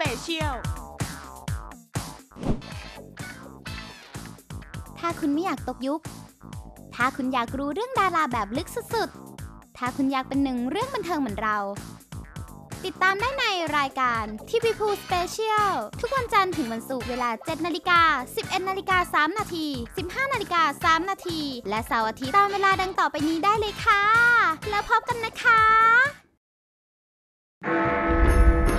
Special ถ้าคุณไม่อยากตกยุค ถ้าคุณอยากรู้เรื่องดาราแบบลึกสุดๆ ถ้าคุณอยากเป็นหนึ่งเรื่องบันเทิงเหมือนเรา ติดตามได้ในรายการทีวีพูสเปเชียลทุกวันจันทร์ถึงวันศุกร์เวลา 7 นาฬิกา 11 นาฬิกา 3 นาที 15 นาฬิกา 3 นาที และเสาร์อาทิตย์ตามเวลาดังต่อไปนี้ได้เลยค่ะ แล้วพบกันนะคะ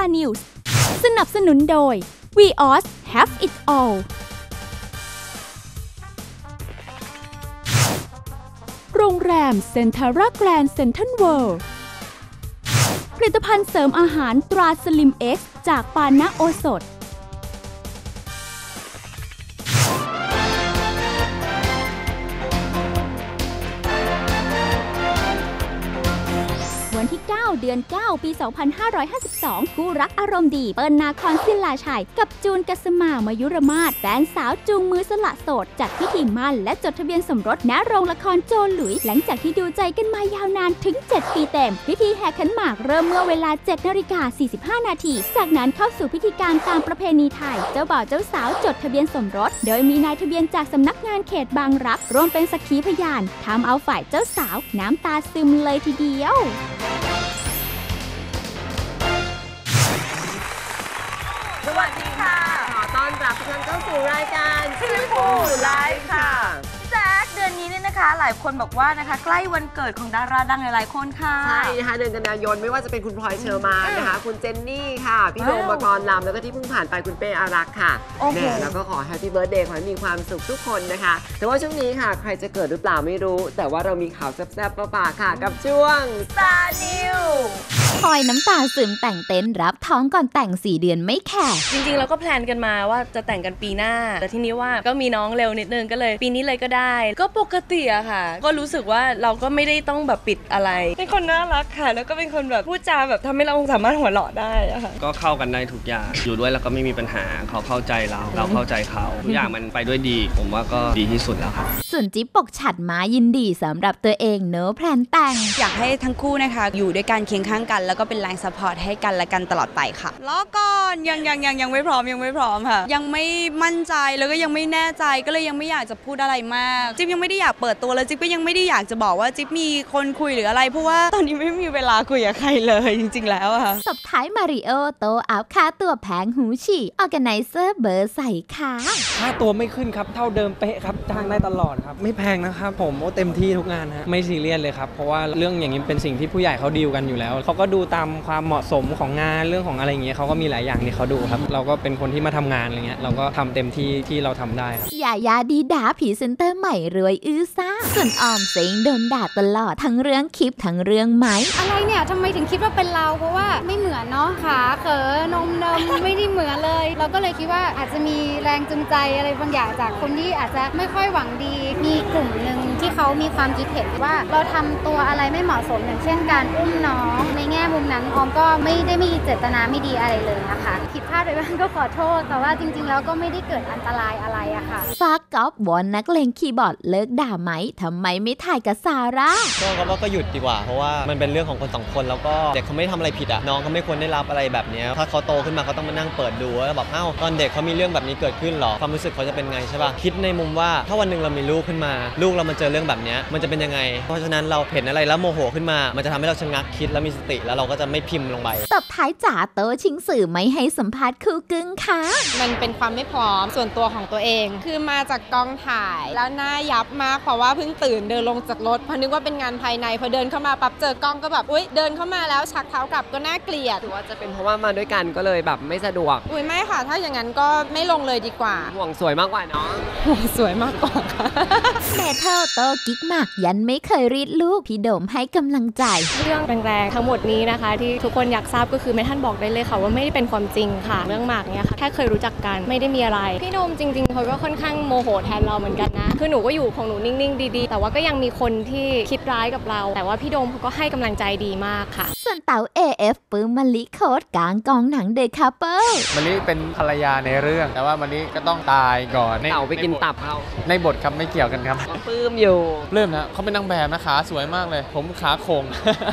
Star News สนับสนุนโดย VOS Have It All โรงแรมเซ็นทาราแกรนด์เซ็นทรัลเวิลด์ผลิตภัณฑ์เสริมอาหารตราสลิมเอ็กซ์จากปานะโอสถ เดือน 9 ปี 2552 คู่รักอารมณ์ดี เปิ้ลนาคอนศิลาชัย กับจูนกัสมามายุรมาศแฟนสาวจูงมือสละโสด จัดพิธีมั่นและจดทะเบียนสมรสณโรงละครโจหลุย หลังจากที่ดูใจกันมายาวนานถึง 7 ปีเต็ม พิธีแห่ขันหมากเริ่มเมื่อเวลา7นาฬิกา45 นาที จากนั้นเข้าสู่พิธีการตามประเพณีไทย เจ้าบ่าวเจ้าสาวจดทะเบียนสมรส โดยมีนายทะเบียนจากสำนักงานเขตบางรักร่วมเป็นสักขีพยานทำเอาฝ่ายเจ้าสาวน้ำตาซึมเลยทีเดียว ต้อนรับทุกท่านเข้าสู่รายการชีวิตผู้ไลฟ์ค่ะแจ็คเดือนนี้เนี่ยนะคะ หลายคนบอกว่านะคะ ใกล้วันเกิดของดาราดังหลายๆคนค่ะ ใช่นะคะเดือนกันยายนไม่ว่าจะเป็นคุณพลอยเชอร์มานนะคะ คุณเจนนี่ค่ะ พี่โดมปกรณ์ลำแล้วก็ที่เพิ่งผ่านไปคุณเป้อารักษ์ค่ะโอ้โหแหม่แล้วก็ขอแฮปปี้เบิร์ดเดย์ขอให้มีความสุขทุกคนนะคะ แต่ว่าช่วงนี้ค่ะ ใครจะเกิดหรือเปล่าไม่รู้ แต่ว่าเรามีข่าวแซ่บๆมาฝากค่ะ กับช่วงสตาร์นิวพล อยน้ำตาซึมแต่งเต็นท์รับท้องก่อนแต่ง 4 เดือนไม่แข่จริงๆเราก็แพลนกันมาว่าจะแต่งกันปีหน้า แต่ทีนี้ว่าก็มีน้องเร็วนิดนึงก็เลย ปีนี้เลยก็ได้ ก็ปกติอะค่ะ ก็รู้สึกว่าเราก็ไม่ได้ต้องแบบปิดอะไรเป็นคนน่ารักค่ะ แล้วก็เป็นคนแบบพูดจาแบบทำให้เราสามารถหัวเราะได้อะค่ะก็เข้ากันได้ทุกอย่างอยู่ด้วยแล้วก็ไม่มีปัญหาเขาเข้าใจเราเราเข้าใจเขาทุกอย่างมันไปด้วยดี ผมว่าก็ดีที่สุดแล้วครับส่วนจิ๊บปกฉัดมายินดีสำหรับตัวเองเนอะแพลนแต่งอยากให้ทั้งคู่นะคะ อยู่ด้วยกันเคียงข้างกันแล้วก็เป็นแรงสปอร์ตให้กันและกันตลอดไปค่ะรอก่อนยังยังยังยังไม่พร้อมยังไม่พร้อมค่ะ ยังไม่มั่นใจแล้วก็ยังไม่แน่ใจก็เลยยังไม่อยากจะพูดอะไรมาก จิ๊บยังไม่ได้อยากเปิดตัวแล้วจิ๊บก็ยังไม่ได้อยากจะบอกว่าจิ๊บมีคนคุยหรืออะไร เพราะว่าตอนนี้ไม่มีเวลาคุยกับใครเลยจริง ๆ แล้วอะค่ะตบท้ายมาริโอโตอัพค่าตัวแพงหูฉี่ออแกไนเซอร์เบอร์ใส่ขาค่าตัวไม่ขึ้นครับ เท่าเดิมเป๊ะครับจ้างได้ตลอดครับ ไม่แพงนะครับผมโอ้เต็มที่ทุกงานฮะไม่ซีเรียสเลยครับเพราะว่าเรื่องอย่างนี้เป็นสิ่งที่ผู้ใหญ่เขาดีลกันอยู่แล้วเขาก็ดูตามความเหมาะสมของงานเรื่องของอะไรอย่างเงี้ยเขาก็มีหลายอย่างที่เขาดูครับ เราก็เป็นคนที่มาทำงานอะไรเงี้ยเราก็ทำเต็มที่ที่เราทำได้ครับยายาดีดาผีเซนเตอร์ใหม่รวยอื้อซ่าส่วนออมเซ็งโดนด่าตลอดทั้งเรื่องคลิปทั้งเรื่องไหมอะไรเนี่ยทำไมถึงคิดว่าเป็นเราเพราะว่าไม่เหมือนเนาะขาเขอนมเนมไม่ได้เหมือนเลย เราก็เลยคิดว่าอาจจะมีแรงจูงใจอะไรบางอย่างจากคนที่อาจจะไม่ค่อยหวังดีมีกลุ่มหนึ่งที่ เขามีความคิดเห็นว่าเราทำตัวอะไรไม่เหมาะสมอย่างเช่นการอุ้มน้อง ในแง่มุมนั้นออมก็ไม่ได้มีเจตนาไม่ดีอะไรเลยนะคะผิดพลาดไปบ้างก็ขอโทษ แต่ว่าจริง ๆ แล้วก็ไม่ได้เกิดอันตรายอะไรอะค่ะฟากกอฟวอนนักเลงคีย์บอร์ดเลิกด่าไหมทำไมไม่ถ่ายกับซาร่าก็ก็ว่าก็หยุดดีกว่า เพราะว่ามันเป็นเรื่องของคนสองคนแล้วก็เด็กเขาไม่ได้ทำอะไรผิดอะน้องเขาไม่ควรได้รับอะไรแบบเนี้ยถ้าเขาโตขึ้นมาเขาต้องมานั่งเปิดดูแล้วแบบอ้าวตอนเด็กเขามีเรื่องแบบนี้เกิดขึ้นเหรอความรู้สึกเขาจะเป็นไงใช่ป่ะคิดในมุมว่าถ้าวันหนึ่งเรามีลูกขึ้นมา ลูกเรามาเจอเรื่องแบบเนี้ยมันจะเป็นยังไง เพราะฉะนั้นเราเห็นอะไรแล้วโมโหขึ้นมา มันจะทำให้เราชะงักคิดแล้วมีสติ แล้วเราก็จะไม่พิมพ์ลงไปตบท้ายจ๋าโตชิงสื่อไม่ให้สัมภาษณ์คู่กึ้งค่ะ มันเป็นความไม่พร้อมส่วนตัวของตัวเอง คือมาจากกองถ่ายแล้วหน้ายับมากเพราะว่าเพิ่งตื่นเดินลงจากรถเพราะนึกว่าเป็นงานภายในพอเดินเข้ามาปั๊บเจอกล้องก็แบบอุ้ยเดินเข้ามาแล้วชักเท้ากลับก็น่าเกลียดหรือว่าจะเป็นเพราะว่ามาด้วยกันก็เลยแบบไม่สะดวก อุ้ยไม่ค่ะ ถ้าอย่างนั้นก็ไม่ลงเลยดีกว่าห่วงสวยมากกว่าเนาะสวยมากกว่าค่ะเมเทอร์โตกิ๊กมาก ยันไม่เคยรีดลูก พี่โดมให้กำลังใจ เรื่องแรงๆทั้งหมดนี้นะคะ ที่ทุกคนอยากทราบก็คือแม่ท่านบอกได้เลยค่ะ ว่าไม่ได้เป็นความจริงค่ะ เรื่องหมากเนี่ยค่ะแค่เคยรู้จักกันไม่ได้มีอะไร พี่โดมจริงๆเขาก็ค่อนข้างโมโหแทนเราเหมือนกันนะ คือหนูก็อยู่ของหนูนิ่งๆ ดีๆ แต่ว่าก็ยังมีคนที่คิดร้ายกับเรา แต่ว่าพี่โดมเขาก็ให้กำลังใจดีมากค่ะ ส่วนเต๋า AF ปื้มมะลิโคตกลางกองหนังเดอะคัพเปิลมะลิเป็นภรรยาในเรื่อง แต่ว่ามะลิก็ต้องตายก่อนในเต่าไปกินใบทตับเขาในบทครับไม่เกี่ยวกันครับปลื้มอยู่เริ่มนะเขาเป็นนางแบบนะขาสวยมากเลย ผมขาโคง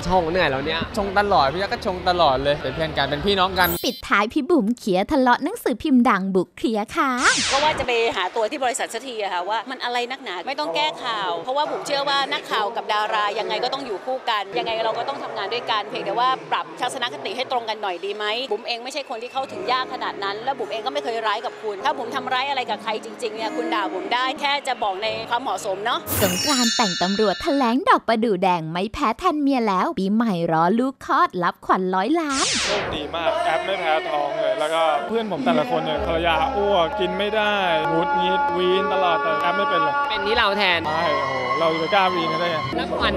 ชงเหนื่อยแล้วเนี่ยชงตลอดพี่ยักษ์ก็ชงตลอดเลยเป็นเพื่อนกันเป็นพี่น้องกัน ปิดท้ายพี่บุ๋มเขียทะเลาะหนังสือพิมพ์ดังบุกเคลียร์ค่ะก็ว่าจะไปหาตัวที่บริษัทสักทีอะค่ะว่ามันอะไรนักหนาไม่ต้องแก้ข่าว เพราะว่าผมเชื่อว่านักข่าวกับดารายังไงก็ต้องอยู่คู่กัน ยังไงเราก็ต้องทำงานด้วยกันเพียงแต่ว่าปรับทัศนคติให้ตรงกันหน่อยดีไหมบุ๋มเองไม่ใช่คนที่เข้าถึงยากขนาดนั้น แล้วบุ๋มเองก็ไม่เคยร้ายกับคุณ ถ้าบุ๋มทำร้ายอะไรกับใครจริงๆเนี่ยคุณด่าบุ๋มได้แค่จะบอกในความเหมาะสมเนาะสงกรานต์แต่งตำรวจแถลงดอกประดู่แดงไม่แพ้แทนเมียแล้ว ปีใหม่รอลูกคลอดรับขวัญร้อยล้านโชคดีมากแอปไม่แพ้ท้องเลย แล้วก็เพื่อนผมแต่ละคนเนี่ยภรรยาอ้วกกินไม่ได้งุดงิดวีนตลอดแต่แอปไม่เป็นเลยเป็นที่เราแทนไม่โอ้โห เราจะไปกล้าวีนกันได้ไงรับขวัญ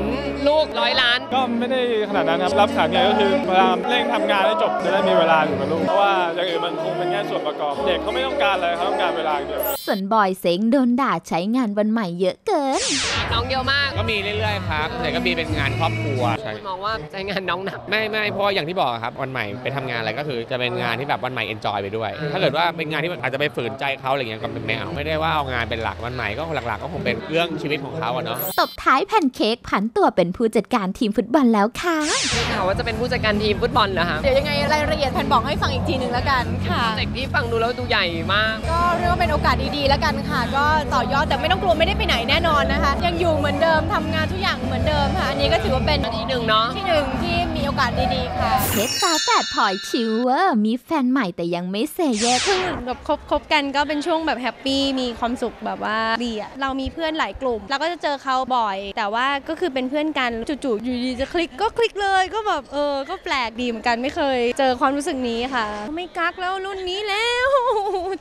ลูกร้อยล้าน ก็ไม่ได้ขนาดนั้นครับ รับขันเนี่ยก็คือพยายามเร่งทำงานให้จบจะได้มีเวลาอยู่กับลูก เพราะว่าอย่างอื่นมันคงเป็นแค่ส่วนประกอบ เด็กเขาไม่ต้องการอะไรเขาต้องการเวลาอย่างเดียว ส่วนบอยเซ็งโดนด่าใช้งานวันใหม่เยอะเกิน น้องเยอะมาก ก็มีเรื่อยๆครับแต่ก็มีเป็นงานครอบครัวใช่มองว่าใช้งานน้องหนัก ไม่ไม่เพราะว่าอย่างที่บอกครับวันใหม่ไปทำงานอะไรก็คือจะเป็นงานที่แบบวันใหม่เอนจอยไปด้วย ถ้าเกิดว่าเป็นงานที่อาจจะไปฝืนใจเขาอะไรเงี้ยก็ไม่เอาไม่ได้ว่าเอางานเป็นหลักวันใหม่ก็หลักๆก็คงเป็นเรื่องชีวิตของเขาอะเนาะตบท้ายแพนเค้กผันตัวเป็นผู้จัดการทีมฟุตบอลแล้วค่ะ ได้ข่าวว่าจะเป็นผู้จัดการทีมฟุตบอลเหรอคะเดี๋ยวยังไงรายละเอียดแพนบอกให้ฟังอีกทีหนึ่งแล้วกันค่ะ เด็กที่ฟังดูแล้วดูใหญ่มาก ก็เรียกว่าเป็นโอกาสดีๆแล้วกันค่ะ ก็ต่อยอดแต่ไม่ต้องกลัวไม่ได้ไปไหนแน่นอนนะคะ ยังอยู่เหมือนเดิมทำงานทุกอย่างเหมือนเดิมค่ะ อันนี้ก็ถือว่าเป็นที่หนึ่งเนาะที่หนึ่งที่มีโอกาสดีๆค่ะเพชรตาแฝดพลอยชิวเวอร์มีแฟนใหม่แต่ยังไม่เซเยสคือแบบคบคบกันก็เป็นช่วงแบบแฮปปี้มีความสุขแบบว่าดีอะเรามีเพื่อนหลายกลุ่ม เราก็จะเจอเขาบ่อย แต่ว่าก็คือเป็นเพื่อนกันจู่ๆอยู่ดีจะคลิกก็คลิกเลยก็แบบเออ ก็แปลกดีเหมือนกันไม่เคย เจอความรู้สึกนี้ค่ะ ไม่กักแล้วรุ่นนี้แล้ว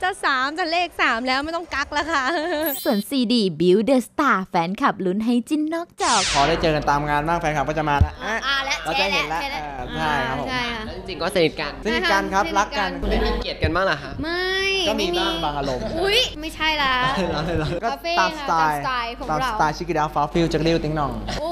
จะสามจะเลขสามแล้วไม่ต้องกักแล้วค่ะ ส่วนซีดีบิวเดอะสตาร์แฟนคลับลุ้นให้จิ้นนอกจอพอได้เจอกันตามงานบ้างแฟนคลับก็จะมาแล้วอะอ่าและเราจะเห็นแล้วใช่แล้วอ่าใช่ครับผมใช่ค่ะจริงๆก็สนิทกันสนิทกันครับรักกันไม่มีเกลียดกันบ้างเหรอคะไม่ก็มีบ้างบางอารมณ์ อุ้ยไม่ใช่ละเราเลยเราก็คาเฟ่ตามสไตค่ะล์ตามสไตล์ของตามเรา สไตล์ชิคกี้ดาวฟ้าฟิลจากริวติ้งหน่อง โอ้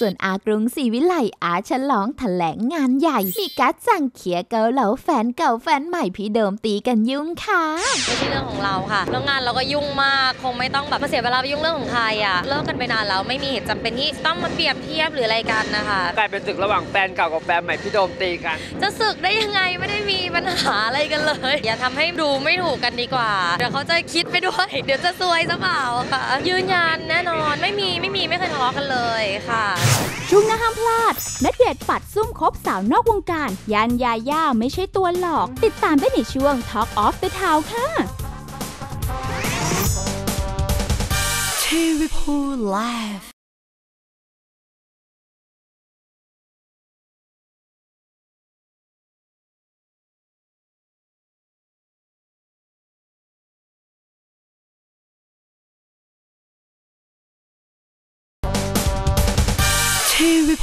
ส่วนอากรุงศรีวิไลอาฉลองแถลงงานใหญ่มีการดสั่งเขียเกาเหลาแฟนเก่าแฟนใหม่พี่เดิมตีกันยุ่งค่ะไม่ใช่เรื่องของเราค่ะแล้วงานเราก็ยุ่งมากคงไม่ต้องแบบมาเสียเวลาไปยุ่งเรื่องของใครอะเลิกกันไปนานแล้วไม่มีเหตุจำเป็นที่ต้องมาเปรียบเทียบหรืออะไรกันนะคะกลายเป็นศึกระหว่างแฟนเก่ากับแฟนใหม่พี่โดมตีกัน จะสึกได้ยังไงไม่ได้มีปัญหาอะไรกันเลย อย่าทำให้ดูไม่ถูกกันดีกว่าเดี๋ยวเขาจะคิดไปด้วย เดี๋ยวจะซวยซะเปล่าค่ะ ยืนยันแน่นอนไม่มีไม่มีไม่เคยทะเลาะกันเลยค่ะช่วงหน้าห้ามพลาดณเดชน์ปัดซุ่มคบสาวนอกวงการ ยันยาย่าไม่ใช่ตัวหลอก ติดตามได้ในช่วง Talk of the Town ค่ะทีวีพูไลฟ์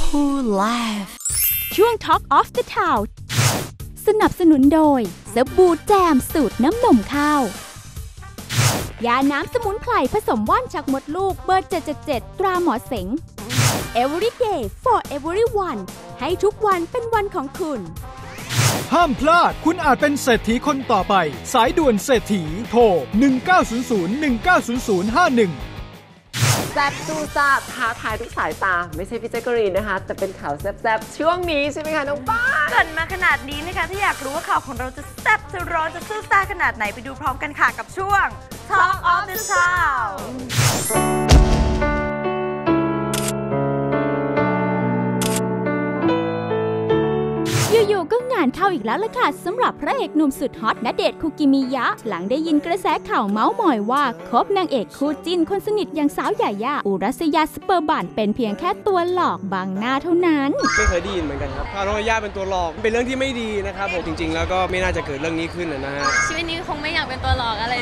ทีวีพูไลฟ์ช่วง Talk of the Town สนับสนุนโดยสบู่แจมสูตรน้ำนมข้าว ยาน้ำสมุนไพรผสมว่านจากมดลูกเบอร์ 777 ตราหมอเสง Everyday for everyone ให้ทุกวันเป็นวันของคุณ ห้ามพลาด คุณอาจเป็นเศรษฐีคนต่อไป สายด่วนเศรษฐี โทร 1900 1900 51แซ่บสู้ซ่าท้าทายทุกสายตา ไม่ใช่พี่แจ๊กกะรีนนะคะ แต่เป็นข่าวแซ่บๆช่วงนี้ใช่ไหมคะน้องป้าเกรินมาขนาดนี้นะคะ ถ้าอยากรู้ว่าข่าวของเราจะแซ่บจะร้อนจะซื่อซ่าขนาดไหนไปดูพร้อมกันค่ะกับช่วง Talk of the Town อยู่ๆ ก็งานเข้าอีกแล้วล่ะค่ะสำหรับพระเอกหนุ่มสุดฮอตณเดชน์คุกิมิยะ หลังได้ยินกระแสข่าวเมาส์มอยว่าคบนางเอกคู่จิ้นคนสนิทอย่างสาวหยาย่าอุรัสยาสเปอร์บันเป็นเพียงแค่ตัวหลอกบางหน้าเท่านั้นไม่เคยได้ยินเหมือนกันครับถ้าน้องยาย่าเป็นตัวหลอกเป็นเรื่องที่ไม่ดีนะครับผมจริง ๆ แล้วก็ไม่น่าจะเกิดเรื่องนี้ขึ้นนะฮะชีวิตนี้คงไม่อยากเป็นตัวหลอกอะไร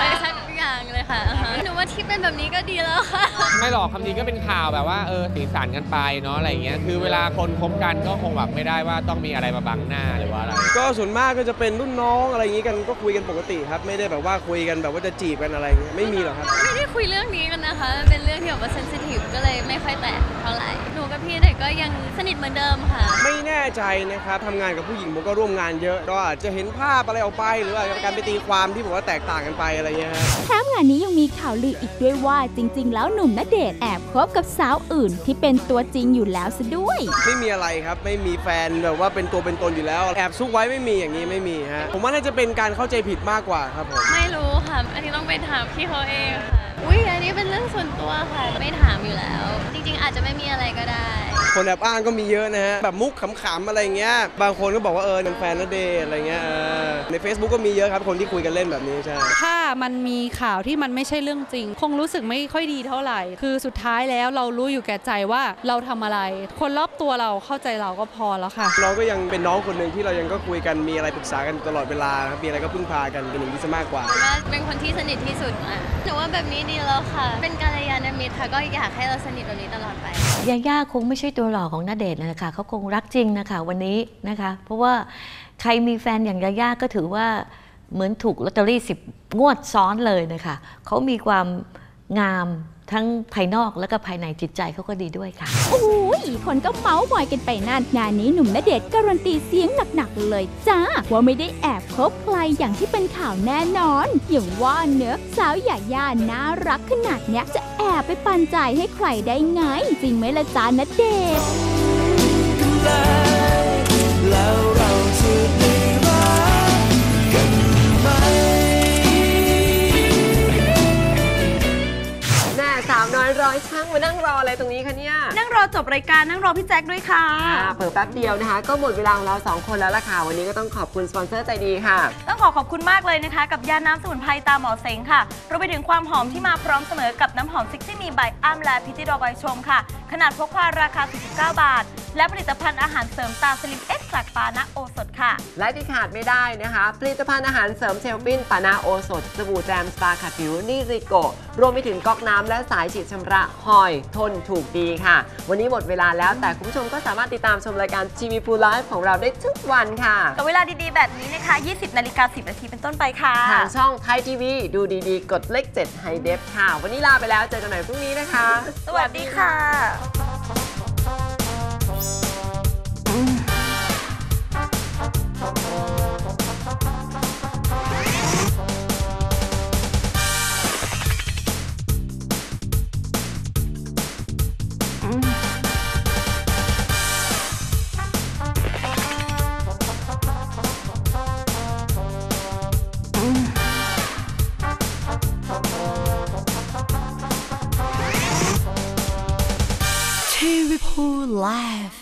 สักสักอย่างเลยค่ะอ่าฮะหนูว่าที่เป็นแบบนี้ก็ดีแล้วค่ะไม่หรอกคำนี้ก็เป็นข่าวแบบว่าเออสีสันกันไปเนาะอะไรอย่างเงี้ยคือเวลาคนคบกันก็คงแบบไม่ได้ว่าต้องมีอะไรมาบังหน้าหรือว่าอะไร ก็ส่วนมากก็จะเป็นรุ่นน้องอะไรอย่างงี้กันก็คุยกันปกติครับ ไม่ได้แบบว่าคุยกันแบบว่าจะจีบกันอะไรอย่างเงี้ยไม่มีหรอกครับ ไม่ได้คุยเรื่องนี้กันนะคะ เป็นเรื่องที่แบบว่าเซนซิทีฟก็เลยไม่ค่อยแตะเท่าไหร่ หนูกับพี่เด็กก็ยังสนิทเหมือนเดิมค่ะ ไม่แน่ใจนะครับทำงานกับผู้หญิงผมก็ร่วมงานเยอะ ก็อาจจะเห็นภาพอะไรออกไป หรืออาจจะการไปตีความที่ผมว่าแตกต่างกันไปอะไรเงี้ยฮะ แถมงานนี้ยังมีข่าวลืออีกด้วยว่าจริง ๆ แล้วหนุ่มณเดชน์แอบคบกับสาวอื่นที่เป็นตัวจริงอยู่แล้วซะด้วย ไม่มีอะไรครับ ไม่มีแฟนแบบว่าเป็นตัวเป็นตนอยู่แล้ว แอบซุกไว้ไม่มีอย่างนี้ไม่มีฮะผมว่าน่าจะเป็นการเข้าใจผิดมากกว่าครับผม ไม่รู้ค่ะ อันนี้ต้องไปถามพี่เขาเองค่ะ อุ้ยอันนี้เป็นเรื่องส่วนตัวค่ะ ไม่ถามอยู่แล้ว จริง ๆ อาจจะไม่มีอะไรก็ได้ คนแอบอ้างก็มีเยอะนะฮะ แบบมุกขำๆอะไรเงี้ย บางคนก็บอกว่าเออเป็นแฟนนเดชน์อะไรเงี้ยเออใน Facebook ก็มีเยอะครับคนที่คุยกันเล่นแบบนี้ใช่ ถ้ามันมีข่าวที่มันไม่ใช่เรื่องจริง คงรู้สึกไม่ค่อยดีเท่าไหร่ คือสุดท้ายแล้วเรารู้อยู่แก่ใจว่าเราทำอะไร คนรอบตัวเราเข้าใจเราก็พอแล้วค่ะ น้องก็ยังเป็นน้องคนหนึ่งที่เรายังก็คุยกันมีอะไรปรึกษากันตลอดเวลาครับมีอะไรก็พึ่งพากันเป็นอย่างนี้ซะมากกว่า ว่าเป็นคนที่สนิทที่สุดอะหนูว่าแบบนี้ดีแล้วค่ะ เป็นกัลยาณมิตรค่ะ ก็อยากให้เราสนิทแบบนี้ตลอดไป ยาย่าคงไม่ใช่ตัวหล่อของนาเดชน์นะคะเขาคงรักจริงนะคะวันนี้นะคะ เพราะว่าใครมีแฟนอย่างยาย่าก็ถือว่าเหมือนถูกลอตเตอรี่สิบงวดซ้อนเลยนะคะเขามีความงามทั้งภายนอกและก็ภายในจิตใจเขาก็ดีด้วยค่ะ โอ้ ยคนก็เมาส์มอยกันไปนั่นงานนี้หนุ่มณเดชน์การันตีเสียงหนักๆเลยจ้า ว่าไม่ได้แอบคบใครอย่างที่เป็นข่าวแน่นอน อย่างว่าเนื้อสาวหยาย่าน่ารักขนาดเนี้ย จะแอบไปปันใจให้ใครได้ไง จริงไหมล่ะจ้าณเดชน์ รอจบรายการนั่งรอพี่แจ็คด้วยค่ะค่ะเปิดแป๊บเดียวนะคะ ก็หมดเวลาของเราสองคนแล้วล่ะค่ะ วันนี้ก็ต้องขอบคุณสปอนเซอร์ใจดีค่ะ ต้องขอขอบคุณมากเลยนะคะ กับยาน้ำสมุนไพรตาหมอเสงค่ะรวมไปถึงความหอมที่มาพร้อมเสมอกับน้ำหอมซิกซี่มีใบอ้ำและพิจิดอใบชมค่ะ ขนาดพกพาราคา 49 บาท และผลิตภัณฑ์อาหารเสริมตาสลิมเอ็กซ์จากปานะโอสถค่ะ และที่ขาดไม่ได้นะคะ ผลิตภัณฑ์อาหารเสริมเชลฟินปานาโอสดสบู่แจมสปาขัดผิวนี่ริโก รวมไปถึงก๊อกน้ำและสายฉีดชำระหอยทนถูกดีค่ะ วันนี้หมดเวลาแล้วแต่คุณผู้ชมก็สามารถติดตามชมรายการทีวีพูไลฟ์ของเราได้ทุกวันค่ะ กับเวลาดีๆ แบบนี้นะคะ 20 นาฬิกา 10 นาทีเป็นต้นไปค่ะ ทางช่องไทยทีวีดูดีๆ กดเลข7ไฮเดฟค่ะ วันนี้ลาไปแล้วเจอกันใหม่พรุ่งนี้นะคะ สวัสดีค่ะ ทีวีพูไลฟ์